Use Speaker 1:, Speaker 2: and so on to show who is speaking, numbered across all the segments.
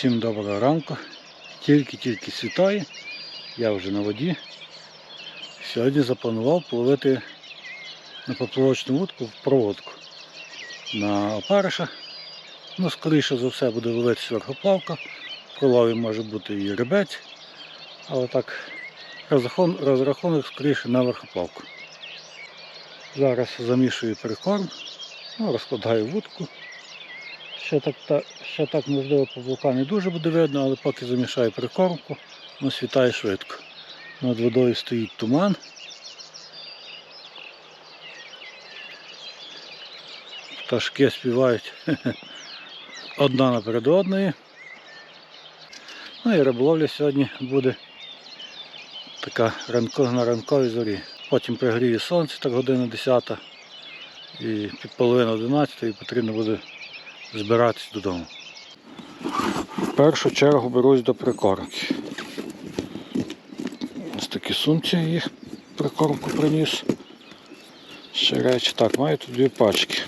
Speaker 1: Всім доброго ранку. Тільки-тільки світає. Я вже на воді. Сьогодні запланував половити на поплавочну вудку в проводку на опариша. Ну, скоріше за все буде ловитися верхоплавка. В пролові може бути і рибець. Але так, розрахунок скоріше на верхоплавку. Зараз замішую прикорм, ну, розкладаю вудку. Ще так, та, ще так можливо поплавка не дуже буде видно, але поки замішаю прикормку, воно світає швидко. Над водою стоїть туман. Пташки співають одна наперед одної. Ну і риболовля сьогодні буде така ранко, на ранковій зорі. Потім пригріє сонце, так година 10 і під половину 11 і потрібно буде збиратись додому. В першу чергу берусь до прикормки. Ось такі сумці їх прикормку приніс. Ще речі. Так, маю тут дві пачки.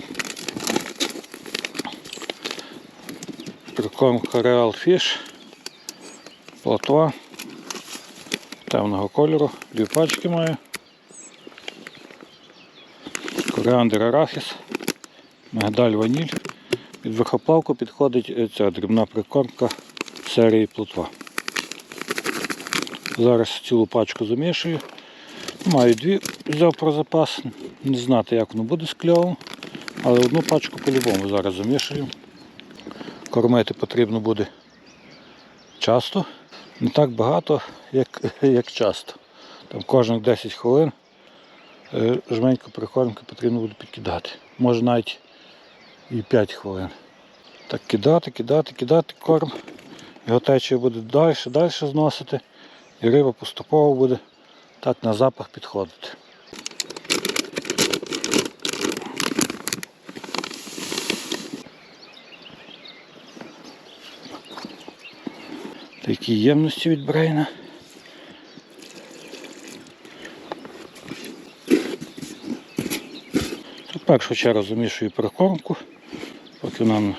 Speaker 1: Прикормка Real Fish. Плотва темного кольору. Дві пачки маю. Коріандр арахіс, мигдаль ваніль. Під верхоплавку підходить е, ця дрібна прикормка серії плотва. Зараз цілу пачку замішую. Маю дві, взяв про запас. Не знати, як воно буде з кльовом, але одну пачку по-любому зараз замішую. Кормити потрібно буде часто. Не так багато, як, як часто. Там кожних 10 хвилин е, жменьку прикормки потрібно буде підкидати. Може навіть і 5 хвилин. Так кидати, кидати, кидати корм. Його течія буде далі, далі зносити. І риба поступово буде так на запах підходити. Такі ємності від брейна. Тут першу чергу замішую прикормку, поки нам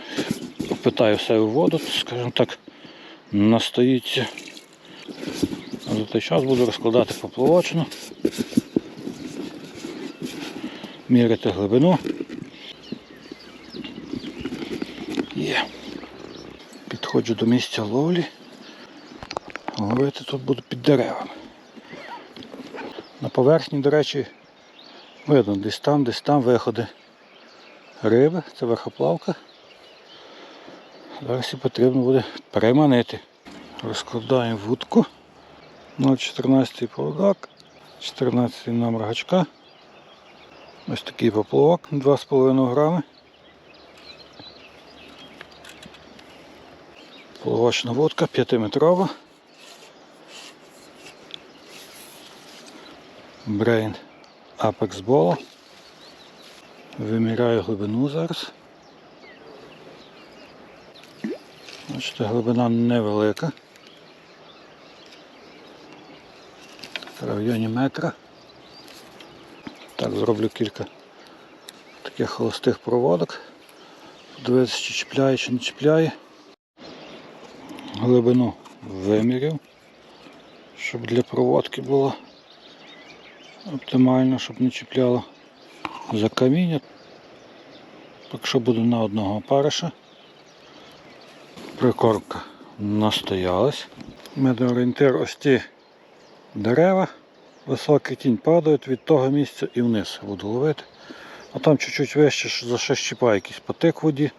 Speaker 1: опитаю все у воду, скажімо так, настоїться. А за той час буду розкладати поплавочину, міряти глибину. Є. Підходжу до місця ловлі. Ловити тут буду під деревами. На поверхні, до речі, видно, десь там, десь там виходи риби, це верхоплавка. Зараз і потрібно буде переманити. Розкладаємо вудку. 0,14 поводок, 14 номер гачка. Ось такий поплавок 2,5 грами. Половочна водка 5-метрова. Brain Apex Ball. Виміряю глибину зараз. Бачите, глибина невелика. В районі метра. Так, зроблю кілька таких холостих проводок. Подивитися, чи чіпляє, чи не чіпляє. Глибину виміряв, щоб для проводки було оптимально, щоб не чіпляло за каміння. Так що буду на одного опариша. Прикормка настоялась. Медоорієнтир ось ті дерева. Високий тінь падають від того місця і вниз буду ловити. А там чуть-чуть вище за ще щіпає якийсь потик в воді.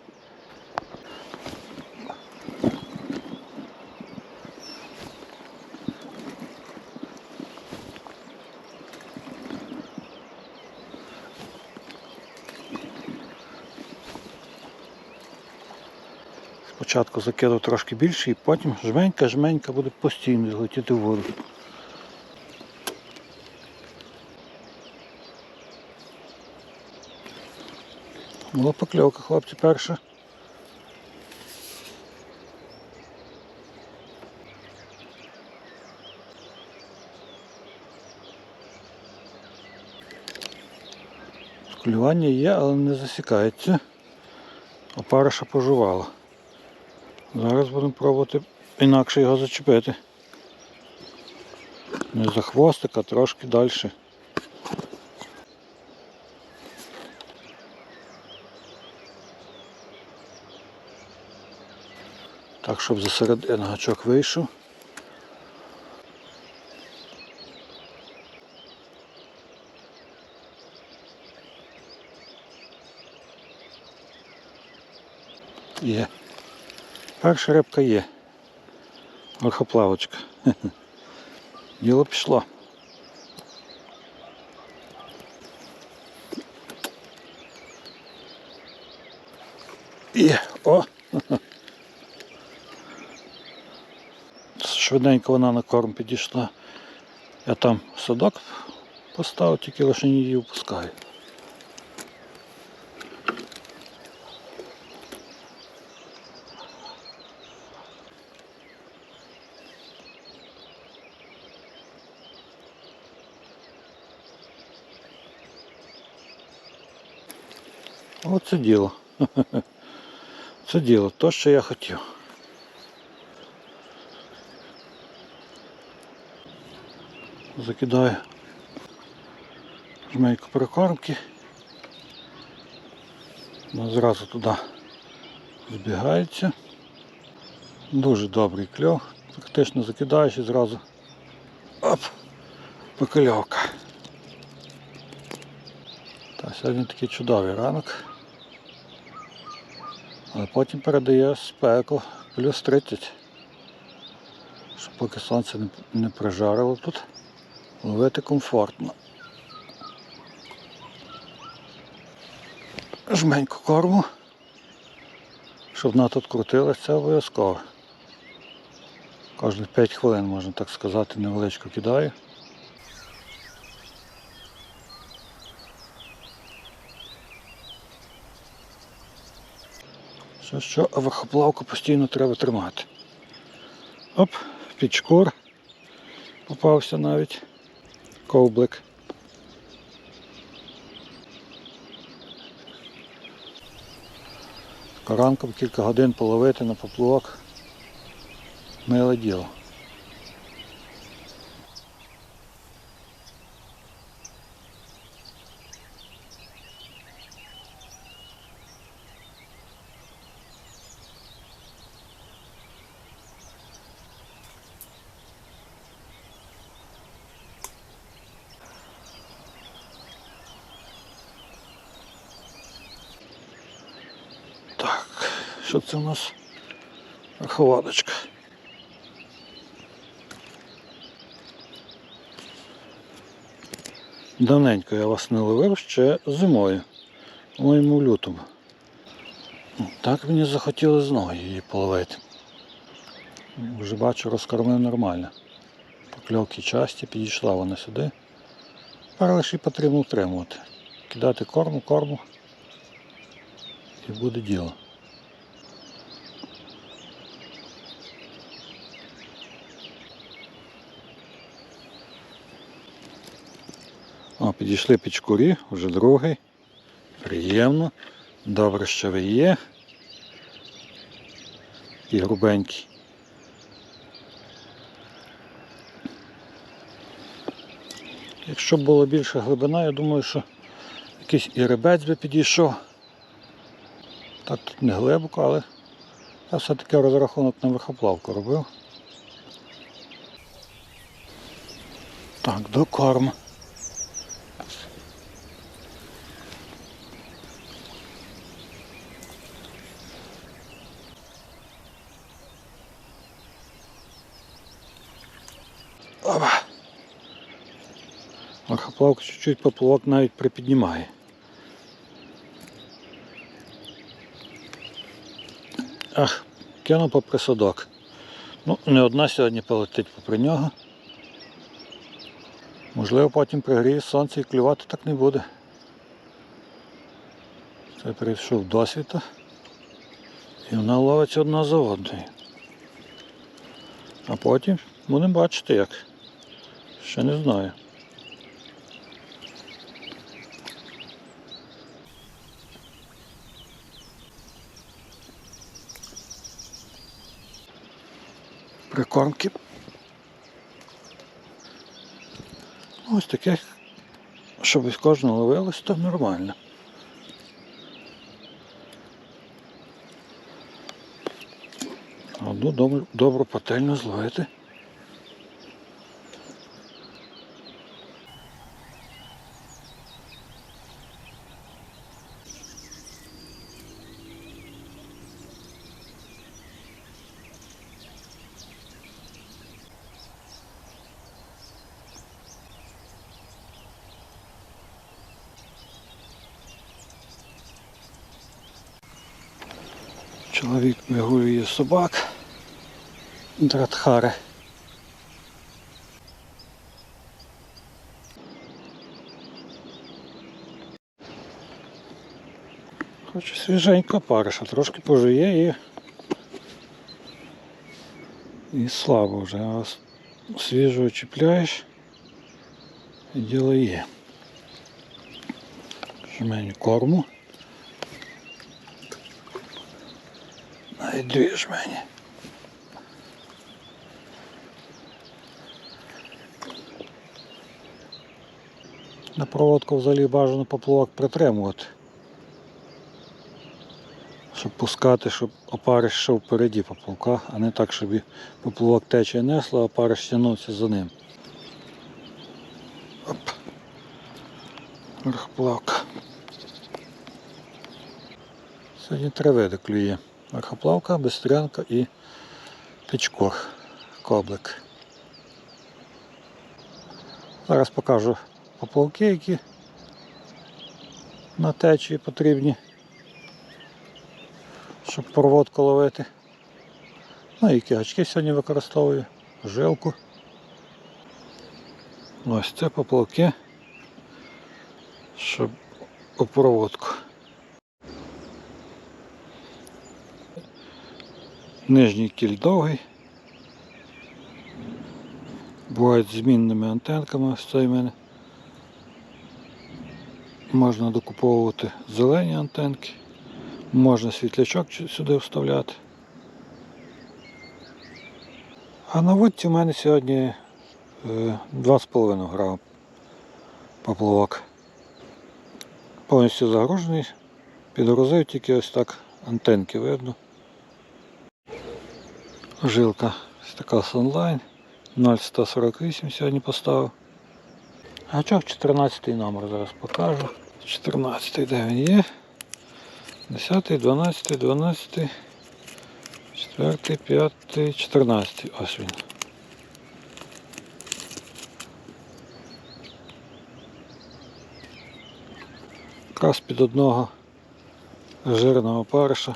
Speaker 1: Спочатку закидав трошки більше і потім жменька-жменька буде постійно летіти в воду. Була покльовка, хлопці, перша. Клювання є, але не засікається. Опариша пожувала. Зараз будемо пробувати інакше його зачепити. Не за хвостик, а трошки далі. Так, щоб за середину гачок вийшов. Є. Перша рибка є. Верхоплавочка. Діло пішло. Є. О! Швиденько вона на корм підійшла. Я там садок поставив, тільки лише її впускаю. Оце діло. Це діло, то, що я хотів. Закидаю жмейку прикормки. Вона зразу туди збігається. Дуже добрий кльов. Практично закидаєш і зразу оп, покольовка. Та сьогодні такий чудовий ранок. Але потім передає спеку плюс 30. Щоб поки сонце не, прижарило тут, ловити комфортно. Жменьку корму. Щоб вона тут крутилася, це обов'язково. Кожні 5 хвилин, можна так сказати, невеличко кидаю. Що, що, верхоплавку постійно треба тримати. Оп, пічкор попався навіть. Ковблик. Ранком кілька годин половити на поплавок. Миле діло. Так, що це у нас? Верховодочка. Давненько я вас не ловив ще зимою, моєму лютому. Так мені захотілося знову її половити. Вже бачу, розкормив нормально. Покльовки часті, підійшла вона сюди. Тепер лише потрібно утримувати. Кидати корму, корму і буде діло. О, підійшли пічкурі, вже другий. Приємно. Добре, що ви є. І грубенький. Якщо б була більша глибина, я думаю, що якийсь і рибець би підійшов. Так тут не глибоко, але я все-таки розрахунок на верхоплавку робив. Так, до корм. Опа. Верхоплавка чуть-чуть поплавок навіть припіднімає. Ах, кинув попри садок. Ну, не одна сьогодні полетить попри нього. Можливо, потім пригріє сонце і клювати так не буде. Це прийшов досвіта. І вона ловиться одна за одною. А потім будемо бачити як. Ще не знаю. прикормки. Ось таке, щоб із кожного ловилось, то нормально. Одну добру, пательню зловити. собак. Дратхари. Хоче свіженько париша, трошки пожує і. І слабо вже. А с- свіжого чіпляєш і діло є. Жменю корму. Навіть дві жмені. На проводку взагалі бажано поплавок притримувати. Щоб пускати, щоб опариш йшов впереді поплавка, а не так, щоб поплавок тече несло, а опариш тягнувся за ним. Оп. Верхоплавка. Сьогодні три види клює. Верхоплавка, бистрянка і пічкор, коблик. Зараз покажу поплавки, які на течії потрібні, щоб проводку ловити. Ну і які гачки сьогодні використовую, жилку. Ось це поплавки, щоб у проводку. Нижній кіль довгий. Бувають з змінними антенками, ось це мене. Можна докуповувати зелені антенки, можна світлячок сюди вставляти. А на вудці в мене сьогодні е, 2,5 грама поплавок. Повністю загружений, підгрузив тільки ось так антенки видно. Жилка така Sunline 0148 сьогодні поставив. Гачок 14 номер зараз покажу. 14 де він є. 10, 12, 12, 4, 5, 14. Ось він. Якраз під одного жирного париша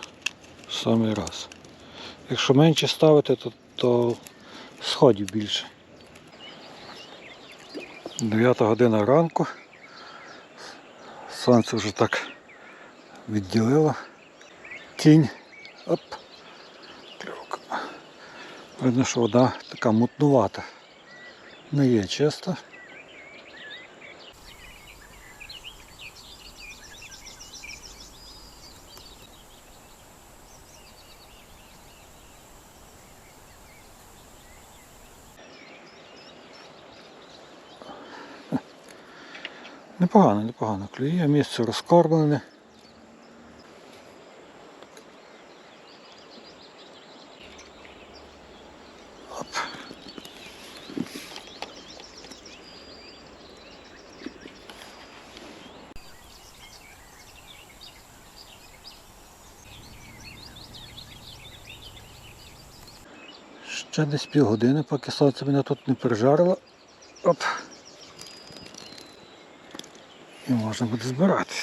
Speaker 1: в самий раз. Якщо менше ставити, то, то сходів більше. 9 година ранку. Сонце вже так відділило. Тінь. Оп. Видно, що вода така мутнувата. Не є чиста. Непогано, клює, місце розкормлене. Ще десь півгодини, поки сонце мене тут не прижарило. Оп. І можна буде збирати.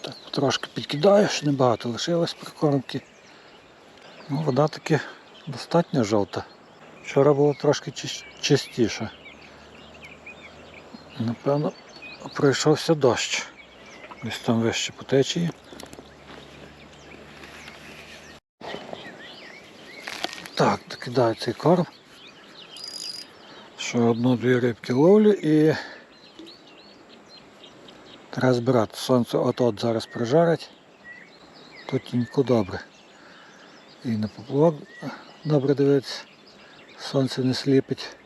Speaker 1: Так, трошки підкидаю, ще небагато лишилось прикормки. Ну, вода таки достатньо жовта. Вчора було трошки чистіше. Напевно, пройшовся дощ. Ось там вище по течії. Так, докидаю цей корм. Що одну-дві рибки ловлю і Треба збирати. Сонце от-от зараз прижарить. Тут тіньку добре. І на поплавок добре дивитися. Сонце не сліпить.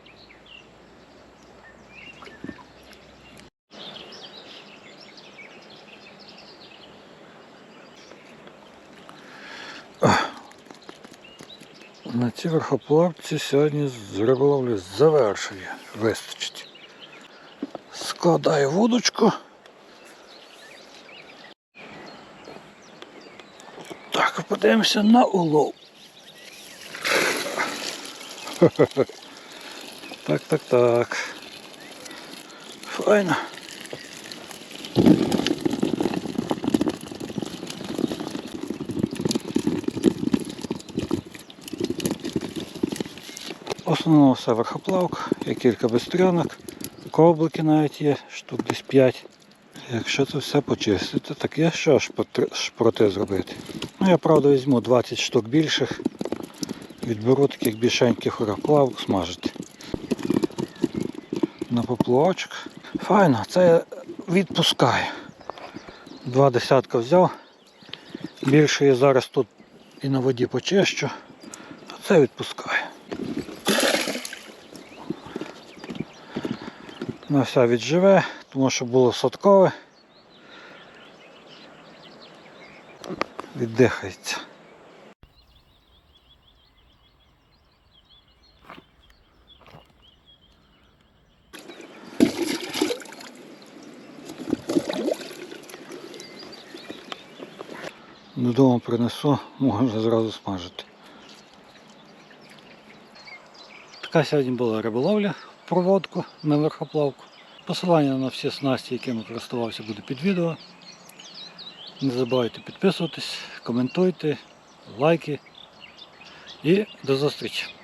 Speaker 1: Цій верхоплавці сьогодні з риболовлі завершує. Вистачить. Складаю вудочку. Так, подивимося на улов. Так, так, так. Файно. Основному все верхоплавка, є кілька безстрянок, коблики навіть є, штук десь 5. Якщо це все почистити, так є що шпроти зробити. Ну я правда візьму 20 штук більших, відберу таких більшеньких ураплавок смажити. На поплавочок. Файно, це я відпускаю. Два десятка взяв. Більше я зараз тут і на воді почищу, а це відпускаю. На все відживе, тому що було садкове. Віддихається. Додому принесу, можна зразу смажити. Така сьогодні була риболовля, проводку на верхоплавку. Посилання на всі снасті, якими користувався, буде під відео. Не забувайте підписуватись, коментуйте, лайки. І до зустрічі!